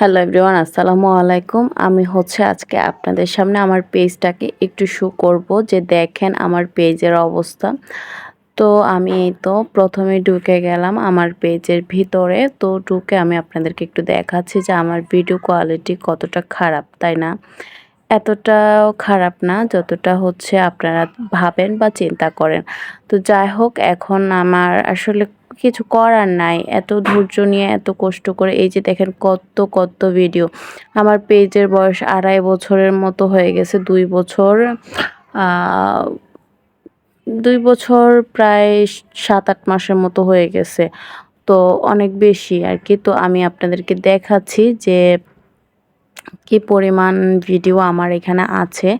Hello everyone, আসসালামু আলাইকুম। আমি হচ্ছে আজকে আপনাদের সামনে আমার পেজটাকে একটু শো করব যে দেখেন আমার পেজের অবস্থা। তো আমি এই তো প্রথমে ঢুকে গেলাম আমার পেজের ভিতরে। তো ঢুকে আমি আপনাদেরকে একটু দেখাচ্ছি যে আমার ভিডিও কোয়ালিটি কতটা খারাপ, তাই না? এতটাও খারাপ না যতটা হচ্ছে আপনারা ভাবেন বা চিন্তা করেন। তো যাই হোক, এখন আমার আসলে কিছু করার নাই। এত ধৈর্য নিয়ে, এত কষ্ট করে। এই যে দেখেন কত কত ভিডিও আমার পেজের বয়স আড়াই বছরের মতো হয়ে গেছে। দুই বছর দুই বছর প্রায় সাত আট মাসের মতো হয়ে গেছে। তো অনেক বেশি আর কি। তো আমি আপনাদেরকে দেখাচ্ছি যে কি পরিমাণ ভিডিও আমার এখানে আছে।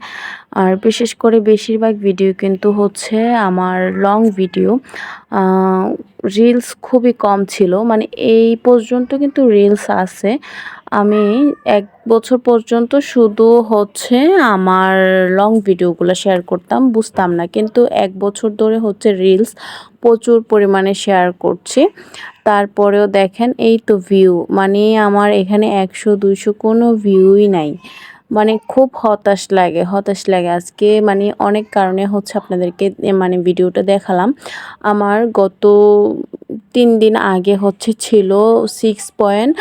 আর বিশেষ করে বেশিরভাগ ভিডিও কিন্তু হচ্ছে আমার লং ভিডিও রিলস খুবই কম ছিল। মানে এই পর্যন্ত কিন্তু রিলস আছে। আমি এক বছর পর্যন্ত শুধু হচ্ছে আমার লং ভিডিওগুলো শেয়ার করতাম, বুঝতাম না। কিন্তু এক বছর ধরে হচ্ছে রিলস প্রচুর পরিমাণে শেয়ার করছি। তারপরেও দেখেন এই তো ভিউ মানে আমার এখানে একশো, দুইশো কোনো ভিউই নাই। মানে খুব হতাশ লাগে হতাশ লাগে। আজকে মানে অনেক কারণে হচ্ছে আপনাদেরকে মানে ভিডিওটা দেখালাম। আমার গত তিন দিন আগে হচ্ছে ছিল সিক্স পয়েন্ট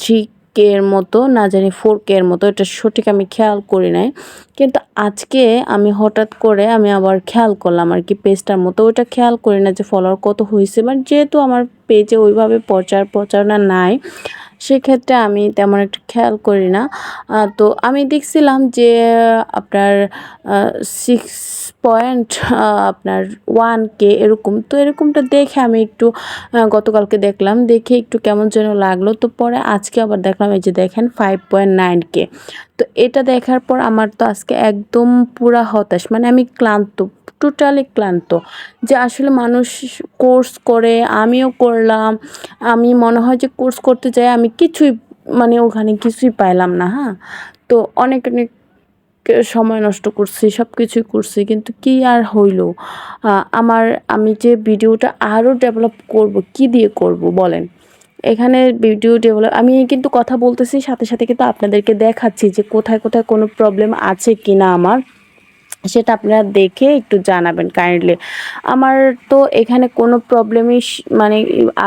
থ্রি কে এর মতো, না জানি ফোর কে এর মতো, এটা সঠিক আমি খেয়াল করি নাই। কিন্তু আজকে আমি হঠাৎ করে আমি আবার খেয়াল করলাম আর কি পেজটার মতো। ওইটা খেয়াল করি না যে ফলোয়ার কত হয়েছে বাট যেহেতু আমার পেজে ওইভাবে প্রচার প্রচারণা নাই, সেক্ষেত্রে আমি তেমন একটা খেয়াল করি না। তো আমি দেখছিলাম যে আপনার সিক্স পয়েন্ট আপনার ওয়ান কে এরকম। তো এরকমটা দেখে আমি একটু গতকালকে দেখলাম, দেখে একটু কেমন যেন লাগল। তো পরে আজকে আবার দেখলাম, এই যে দেখেন ফাইভ পয়েন্ট নাইন কে তো এটা দেখার পর আমার তো আজকে একদম পুরা হতাশ। মানে আমি ক্লান্ত টোটালি ক্লান্ত যে আসলে মানুষ কোর্স করে, আমিও করলাম, আমি মনে হয় যে কোর্স করতে যাই, আমি কিছুই মানে ওখানে কিছুই পাইলাম না হ্যাঁ? তো অনেক অনেক সময় নষ্ট করছি সব কিছুই করছি, কিন্তু কি আর হইল? আমার, আমি যে ভিডিওটা আরও ডেভেলপ করব, কি দিয়ে করব বলেন? এখানে ভিডিও ডেভেলপ আমি কিন্তু কথা বলতেছি, সাথে সাথে কিন্তু আপনাদেরকে দেখাচ্ছি যে কোথায় কোথায় কোনো প্রবলেম আছে কি না আমার। সেটা আপনারা দেখে একটু জানাবেন কাইন্ডলি আমার তো এখানে কোনো প্রবলেমই মানে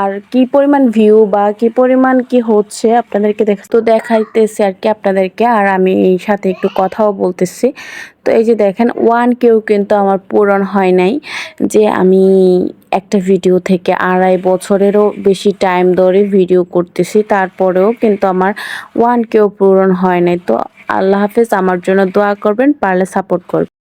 আর কি পরিমাণ ভিউ বা কি পরিমাণ কি হচ্ছে আপনাদেরকে দেখ তো দেখাইতেছি আর কি আপনাদেরকে আর আমি এই সাথে একটু কথাও বলতেছি। তো এই যে দেখেন ওয়ান কেউ কিন্তু আমার পূরণ হয় নাই যে আমি একটা ভিডিও থেকে আড়াই বছরেরও বেশি টাইম ধরে ভিডিও করতেছি, তারপরেও কিন্তু আমার ওয়ান কেউ পূরণ হয় নাই। তো আল্লাহ হাফেজ, আমার জন্য দোয়া করবেন, পারলে সাপোর্ট করবেন।